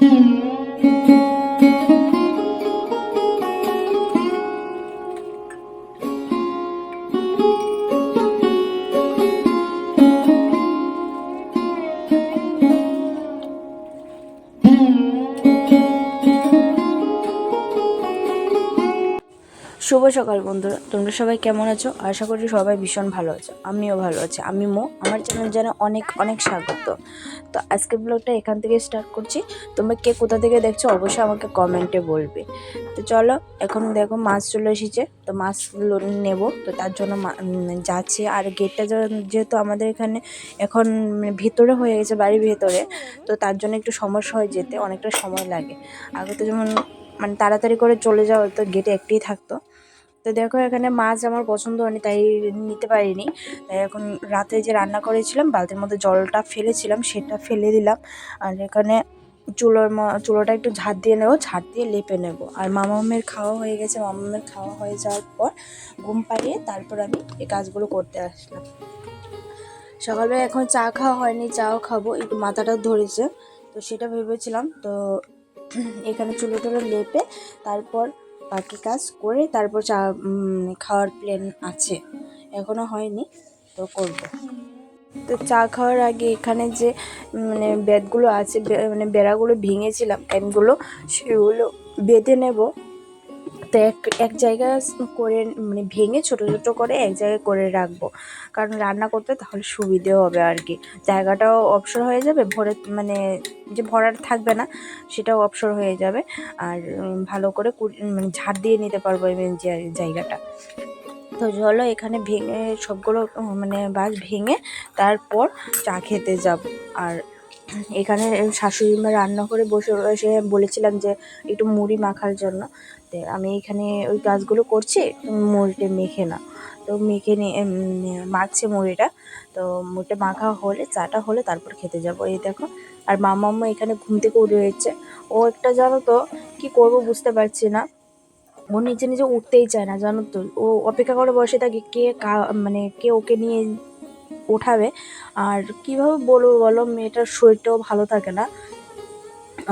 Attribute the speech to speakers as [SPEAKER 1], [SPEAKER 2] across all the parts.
[SPEAKER 1] Mm-hmm. শুভ সকাল বন্ধুরা তোমরা সবাই কেমন আছো? আশা করি সবাই ভীষণ ভালো আছো। আমিও ভালো আছি। আমি মো। আমার চ্যানেল জানে অনেক অনেক স্বাগত। তো আজকের ব্লগটা এখান থেকে স্টার্ট করছি। তোমরা কে কোথা থেকে দেখছ অবশ্যই আমাকে কমেন্টে বলবে। তো চলো এখন দেখো মাছ চলে এসেছে। তো মাছগুলো নেব। তো তার জন্য উম, আর গেটটা যেহেতু আমাদের এখানে এখন ভেতরে হয়ে গেছে বাড়ির ভেতরে তো তার জন্য একটু সমস্যা হয় যেতে অনেকটা সময় লাগে। আগে তো যেমন মানে তাড়াতাড়ি করে চলে যাওয়া তো গেটে একটিই থাকতো। তো দেখো এখানে মাছ আমার পছন্দ হয়নি, তাই নিতে পারিনি। তাই এখন রাতে যে রান্না করেছিলাম, বালতির মধ্যে জলটা ফেলেছিলাম, সেটা ফেলে দিলাম। আর এখানে চুলোর চুলোটা একটু ঝাড় দিয়ে নেব, ঝাড় দিয়ে লেপে নেব। আর মামামের খাওয়া হয়ে গেছে, মামামের খাওয়া হয়ে যাওয়ার পর ঘুম পাড়িয়ে তারপর আমি এই কাজগুলো করতে আসলাম। সকালবেলা এখন চা খাওয়া হয়নি, চাও খাব, একটু মাথাটা ধরেছে, তো সেটা ভেবেছিলাম। তো এখানে চুলো টুলো লেপে তারপর বাকি কাজ করে তারপর চা খাওয়ার প্ল্যান আছে। এখনও হয়নি, তো করব। তো চা খাওয়ার আগে এখানে যে মানে বেদগুলো আছে মানে বেড়াগুলো ভেঙেছিলাম ক্যানগুলো সেগুলো বেঁধে নেব। তো এক এক জায়গায় করে মানে ভেঙে ছোট ছোট করে এক জায়গায় করে রাখব। কারণ রান্না করতে তাহলে সুবিধে হবে আর কি। জায়গাটাও অবসর হয়ে যাবে, ভরে মানে যে ভরার থাকবে না, সেটাও অবসর হয়ে যাবে। আর ভালো করে মানে ঝাড় দিয়ে নিতে পারব জায়গাটা। তো চলো এখানে ভেঙে সবগুলো মানে বাস ভেঙে তারপর চা খেতে যাব। আর এখানে শাশুড়ি মা রান্না করে বসে বসে বলেছিলাম যে একটু মুড়ি মাখার জন্য। তো আমি এখানে ওই কাজগুলো করছি, মুড়িটা মেখে না তো মেখে নিয়ে মাখছে মুড়িটা। তো মুড়িটা মাখা হলে, চাটা হলে তারপর খেতে যাব। এই দেখো, আর মামা আম্মা এখানে ঘুম থেকে উঠে ও একটা জানো তো, কি করব বুঝতে পারছি না। ও নিজে নিজে উঠতেই চায় না, জানো তো। ও অপেক্ষা করে বসে থাকে, কে কা- মানে কে ওকে নিয়ে ওঠাবে। আর কীভাবে বলব বলো, মেয়েটার শরীরটাও ভালো থাকে না।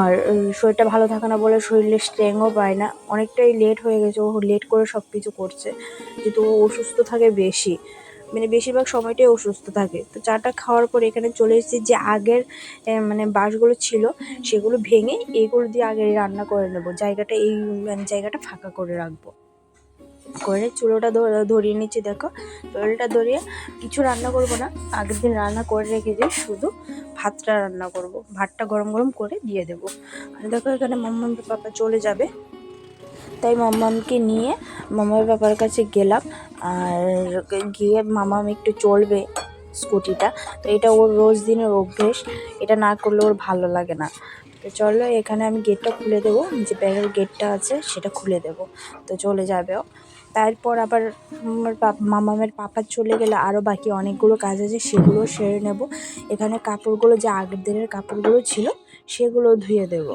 [SPEAKER 1] আর শরীরটা ভালো থাকে না বলে শরীরে স্ট্রেংও পায় না। অনেকটাই লেট হয়ে গেছে, ও লেট করে সব কিছু করছে। যেহেতু ও অসুস্থ থাকে বেশি। মানে বেশিরভাগ সময়টাই অসুস্থ থাকে। তো চাটা খাওয়ার পর এখানে চলে এসেছি যে আগের মানে বাঁশগুলো ছিল, সেগুলো ভেঙে এগুলো দিয়ে আগে রান্না করে নেব। জায়গাটা এই মানে জায়গাটা ফাঁকা করে রাখব। করে চুলোটা ধরিয়ে নিচ্ছি, দেখো। চুলোটা ধরিয়ে কিছু রান্না করব না। আগের দিন রান্না করে রেখেছি, শুধু ভাতটা রান্না করব। ভাতটা গরম গরম করে দিয়ে দেবো। আর দেখো এখানে মাম্মাম পাপা চলে যাবে। তাই মাম্মামকে নিয়ে মামার বাবার কাছে গেলাম। আর গিয়ে মামাম একটু চলবে স্কুটিটা। তো এটা ওর রোজ দিনের অভ্যেস। এটা না করলে ওর ভালো লাগে না। তো চলো এখানে আমি গেটটা খুলে দেবো। যে ব্যাগের গেটটা আছে, সেটা খুলে দেবো। তো চলে যাবে তারপর আবার আমার মামামের পাপা চলে গেলে আরও বাকি অনেকগুলো কাজ আছে সেগুলো সেরে নেব। এখানে কাপড়গুলো যে আগের দিনের কাপড়গুলো ছিল, সেগুলো ধুয়ে দেব।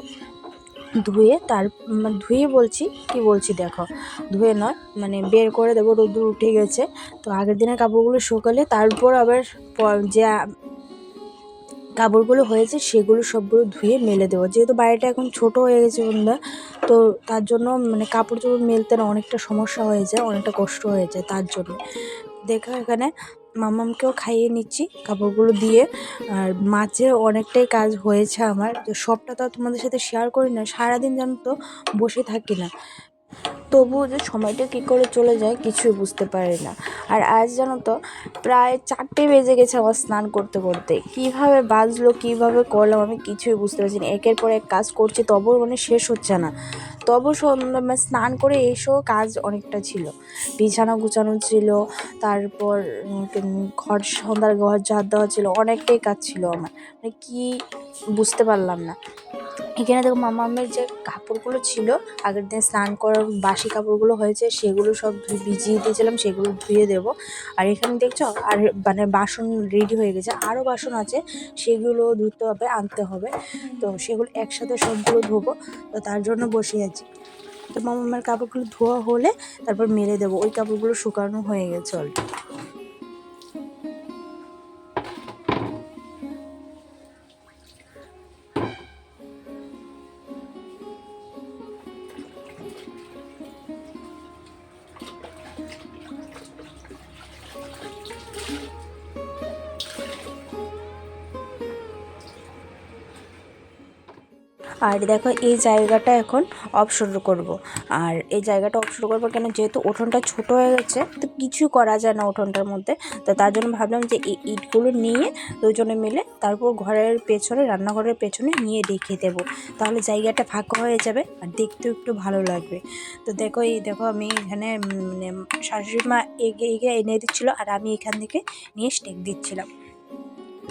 [SPEAKER 1] ধুয়ে তার মানে ধুয়ে বলছি, কি বলছি দেখো, ধুয়ে নয় মানে বের করে দেবো, রোদ্দুর উঠে গেছে। তো আগের দিনের কাপড়গুলো শুকালে তারপর আবার যে কাপড়গুলো হয়েছে, সেগুলো সবগুলো ধুয়ে মেলে দেবো। যেহেতু বাড়িটা এখন ছোট হয়ে গেছে বন্ধুরা, তো তার জন্য মানে কাপড় চোপড় মেলতে না অনেকটা সমস্যা হয়ে যায়, অনেকটা কষ্ট হয়ে যায় তার জন্য। দেখো এখানে মামামকেও খাইয়ে নিচ্ছি কাপড়গুলো দিয়ে, আর মাঝে অনেকটাই কাজ হয়েছে আমার। সবটা তো তোমাদের সাথে শেয়ার করি না, সারাদিন জানো তো বসে থাকি না। তবুও যে সময়টা কী করে চলে যায় কিছুই বুঝতে পারি না। আর আজ জানো তো, প্রায় চারটে বেজে গেছে আমার স্নান করতে করতে। কীভাবে বাজলো, কীভাবে করলাম আমি কিছুই বুঝতে পারছি না। একের পর এক কাজ করছি তবু মানে শেষ হচ্ছে না। তবু মানে স্নান করে এসেও কাজ অনেকটা ছিল। বিছানা গুছানো ছিল, তারপর ঘর, সন্ধ্যার ঘর, ঝাড় দেওয়া ছিল, অনেকটাই কাজ ছিল আমার। মানে কী বুঝতে পারলাম না। এখানে দেখো মামা মামামের যে কাপড়গুলো ছিল, আগের দিন স্নান করার বাসি কাপড়গুলো হয়েছে, সেগুলো সব ভিজিয়ে দিয়েছিলাম, সেগুলো ধুয়ে দেবো। আর এখানে দেখছ, আর মানে বাসন রেডি হয়ে গেছে আরও বাসন আছে, সেগুলো ধুতে হবে, আনতে হবে। তো সেগুলো একসাথে সবগুলো ধোবো, তো তার জন্য বসে আছি। তো মামা মামামের কাপড়গুলো ধোয়া হলে তারপর মেলে দেবো, ওই কাপড়গুলো শুকানো হয়ে গেছে অলরেডি আর দেখো এই জায়গাটা এখন অফ শুরু করব। আর এই জায়গাটা অফ শুরু করব কেন? যেহেতু উঠোনটা ছোট হয়ে গেছে, তো কিছু করা যায় না উঠোনটার মধ্যে। তো তার জন্য ভাবলাম যে এই ইটগুলো নিয়ে দুজনে মিলে তারপর ঘরের পেছনে, রান্নাঘরের পেছনে নিয়ে রেখে দেবো। তাহলে জায়গাটা ফাঁকা হয়ে যাবে আর দেখতেও একটু ভালো লাগবে। তো দেখো এই দেখো আমি এখানে মানে শাশুড়ি মা এগে এগে এনে দিচ্ছিল আর আমি এখান থেকে নিয়ে স্টেক দিচ্ছিলাম।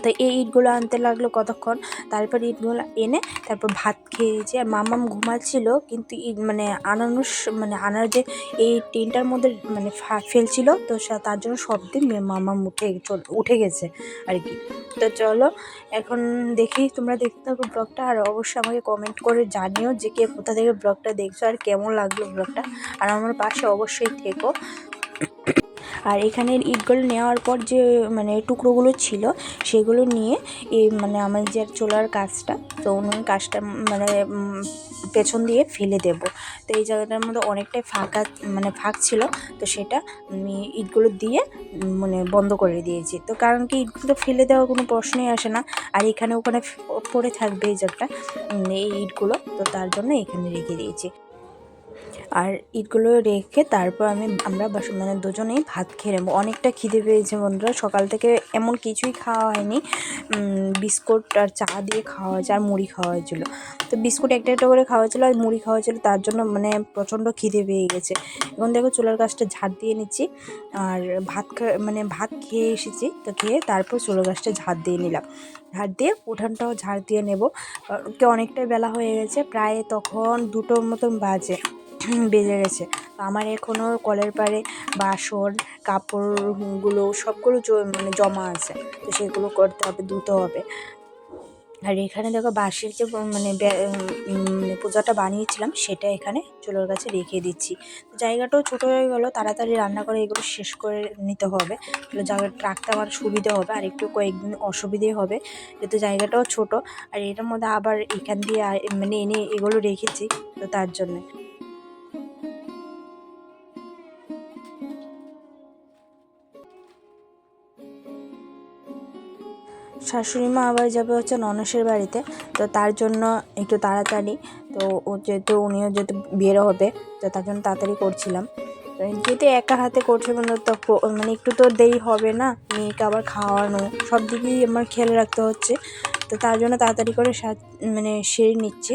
[SPEAKER 1] তো এই ইটগুলো আনতে লাগল কতক্ষণ। তারপর ইটগুলো এনে তারপর ভাত খেয়েছি। আর মামাম ঘুমাচ্ছিল, কিন্তু ইট মানে আনানোর মানে আনার যে এই টিনটার মধ্যে মানে ফেলছিল, তো তার জন্য সব দিন মামাম উঠে উঠে গেছে আর কি। তো চলো, এখন দেখি তোমরা দেখতে থাকো ব্লগটা, আর অবশ্যই আমাকে কমেন্ট করে জানিও যে কে কোথা থেকে ব্লগটা দেখছ আর কেমন লাগল ব্লগটা। আর আমার পাশে অবশ্যই থেকো। আর এখানের ইটগুলো নেওয়ার পর যে মানে টুকরোগুলো ছিল, সেগুলো নিয়ে এই মানে আমার যে চোলার কাজটা, তো উনুন কাজটা মানে পেছন দিয়ে ফেলে দেব। তো এই জায়গাটার মধ্যে অনেকটাই ফাঁকা মানে ফাঁক ছিল, তো সেটা আমি ইটগুলো দিয়ে মানে বন্ধ করে দিয়েছি। তো কারণ কি, ইটগুলো ফেলে দেওয়ার কোনো প্রশ্নই আসে না। আর এখানে ওখানে পড়ে থাকবে এই জায়গাটা এই ইটগুলো, তো তার জন্য এখানে রেখে দিয়েছি। আর ইটগুলো রেখে তারপর আমি, আমরা মানে দুজনেই ভাত খেয়ে নেব। অনেকটা খিদে পেয়েছে বন্ধুরা। সকাল থেকে এমন কিছুই খাওয়া হয়নি। বিস্কুট আর চা দিয়ে খাওয়া হয়েছে আর মুড়ি খাওয়া হয়েছিলো। তো বিস্কুট একটা একটা করে খাওয়া হয়েছিলো আর মুড়ি খাওয়া হয়েছিলো। তার জন্য মানে প্রচণ্ড খিদে পেয়ে গেছে। এখন দেখো চুলার গাছটা ঝাড় দিয়ে নিচ্ছি। আর ভাত মানে ভাত খেয়ে এসেছি। তো খেয়ে তারপর চুলার গাছটা ঝাড় দিয়ে নিলাম। ঝাড় দিয়ে উঠানটাও ঝাড় দিয়ে নেব। অনেকটাই বেলা হয়ে গেছে, প্রায় তখন দুটোর মতন বাজে বেজে গেছে। আমার এখনও কলের পাড়ে বাসন, কাপড়গুলো সবগুলো মানে জমা আছে। তো সেগুলো করতে হবে, ধুতে হবে। আর এখানে দেখো বাঁশের যে মানে মানে পূজাটা বানিয়েছিলাম, সেটা এখানে চুলোর কাছে রেখে দিচ্ছি। জায়গাটাও ছোটো হয়ে গেলো, তাড়াতাড়ি রান্না করে এগুলো শেষ করে নিতে হবে। তাহলে জায়গাটা রাখতে আমার সুবিধা হবে, আর একটু কয়েকদিন অসুবিধে হবে, যেহেতু জায়গাটাও ছোট। আর এটার মধ্যে আবার এখান দিয়ে মানে এনে এগুলো রেখেছি, তো তার জন্যে। শাশুড়ি মা আবার যাবে হচ্ছে ননসের বাড়িতে, তো তার জন্য একটু তাড়াতাড়ি। তো ও যেহেতু উনিও যেহেতু বেরো হবে, তো তার জন্য তাড়াতাড়ি করছিলাম। যেতে একা হাতে করছে মানে তো মানে একটু তো দেরি হবে না, মেয়েকে আবার খাওয়ানো, সব দিকেই আমার খেয়াল রাখতে হচ্ছে। তো তার জন্য তাড়াতাড়ি করে মানে সেরে নিচ্ছি।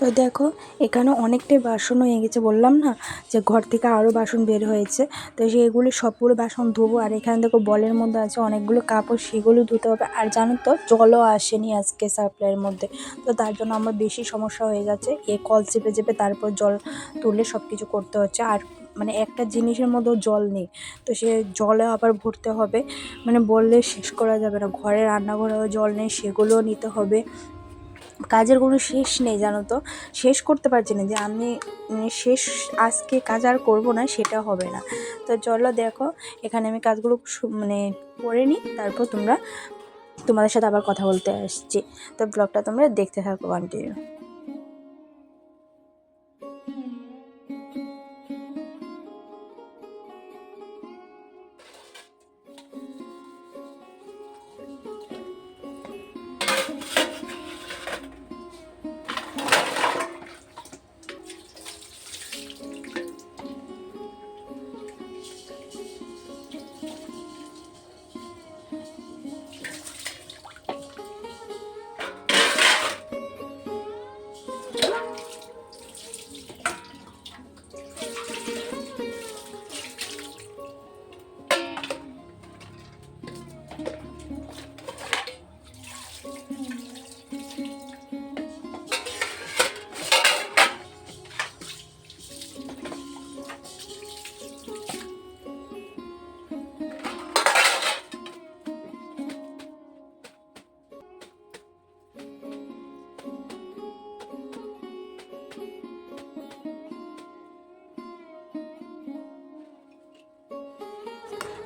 [SPEAKER 1] তো দেখো, এখানে অনেকটাই বাসন হয়ে গেছে, বললাম না যে ঘর থেকে আরও বাসন বের হয়েছে। তো সেগুলো সবগুলো বাসন ধোবো, আর এখানে দেখো বলের মধ্যে আছে অনেকগুলো কাপড়, সেগুলো ধুতে হবে। আর জানো তো, জলও আসেনি আজকে সাপ্লাইয়ের মধ্যে। তো তার জন্য আমার বেশি সমস্যা হয়ে যাচ্ছে, এ কল চেপে চেপে তারপর জল তুলে সব কিছু করতে হচ্ছে। আর মানে একটা জিনিসের মধ্যেও জল নেই, তো সে জলে আবার ভরতে হবে। মানে বললে শেষ করা যাবে না, ঘরে রান্নাঘরেও জল নেই, সেগুলোও নিতে হবে। কাজের কোনো শেষ নেই, জানো তো। শেষ করতে পারছি না যে আমি মানে শেষ আজকে কাজ আর করব না, সেটা হবে না। তো চলো দেখো, এখানে আমি কাজগুলো মানে করে নিই, তারপর তোমরা তোমাদের সাথে আবার কথা বলতে আসছি। তো ব্লগটা তোমরা দেখতে থাকো কন্টিনিউ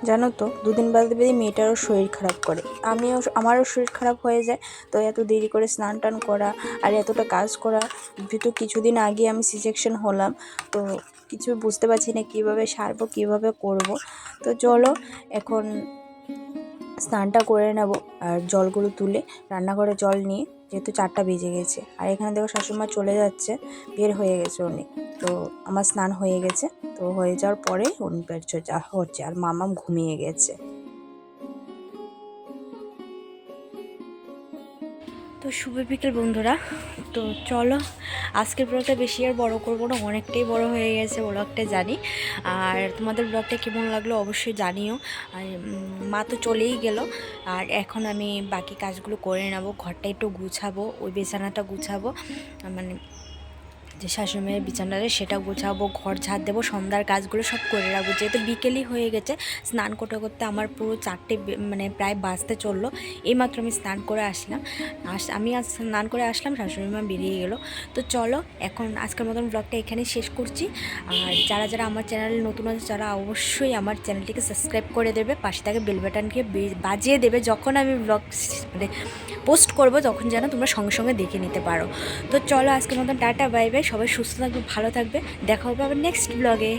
[SPEAKER 1] জানো তো, দুদিন বাদে বাদে মেয়েটারও শরীর খারাপ করে। আমিও, আমারও শরীর খারাপ হয়ে যায়, তো এত দেরি করে স্নান টান করা আর এতটা কাজ করা, যেহেতু কিছুদিন আগে আমি সিজেকশন হলাম, তো কিছু বুঝতে পারছি না কীভাবে সারবো, কীভাবে করব। তো চলো, এখন স্নানটা করে নেব আর জলগুলো তুলে রান্নাঘরে জল নিয়ে যেহেতু চারটা বেজে গেছে। আর এখানে দেখো শাশুড়িমা চলে যাচ্ছে, বের হয়ে গেছে উনি। তো আমার স্নান হয়ে গেছে, তো হয়ে যাওয়ার পরে উনি বের হচ্ছে আর মামাম ঘুমিয়ে গেছে। তো শুভ বিকেল বন্ধুরা। তো চলো, আজকের ব্লগটা বেশি আর বড় করব না, অনেকটাই বড় হয়ে গেছে ব্লগটা জানি। আর তোমাদের ব্লগটা কেমন লাগল অবশ্যই জানিও। আর মা তো চলেই গেল। আর এখন আমি বাকি কাজগুলো করে নেব, ঘরটা একটু গুছাবো, ওই বিছানাটা গুছাবো। মানে যে শাশুড়িমেয়ের বিছানাটা, সেটা গোছাবো, ঘর ঝাড় দেবো, সন্ধ্যার কাজগুলো সব করে রাখব। যেহেতু বিকেলই হয়ে গেছে, স্নান করতে করতে আমার পুরো চারটে মানে প্রায় বাজতে চলল। এইমাত্র আমি স্নান করে আসলাম। আস আমি আজ স্নান করে আসলাম, শাশুড়ি মা বেরিয়ে গেলো। তো চলো, এখন আজকের মতন ব্লগটা এখানেই শেষ করছি। আর যারা যারা আমার চ্যানেলে নতুন আছে, তারা অবশ্যই আমার চ্যানেলটিকে সাবস্ক্রাইব করে দেবে। পাশে থেকে বেল বাটনকে বাজিয়ে দেবে। যখন আমি ব্লগ মানে পোস্ট করব তখন যেন তোমরা সঙ্গে সঙ্গে দেখে নিতে পারো। তো চলো আজকের মতন টাটা, বাই বাই, সবাই সুস্থ থাকবে, ভালো থাকবে। দেখা হবে আবার নেক্সট ব্লগে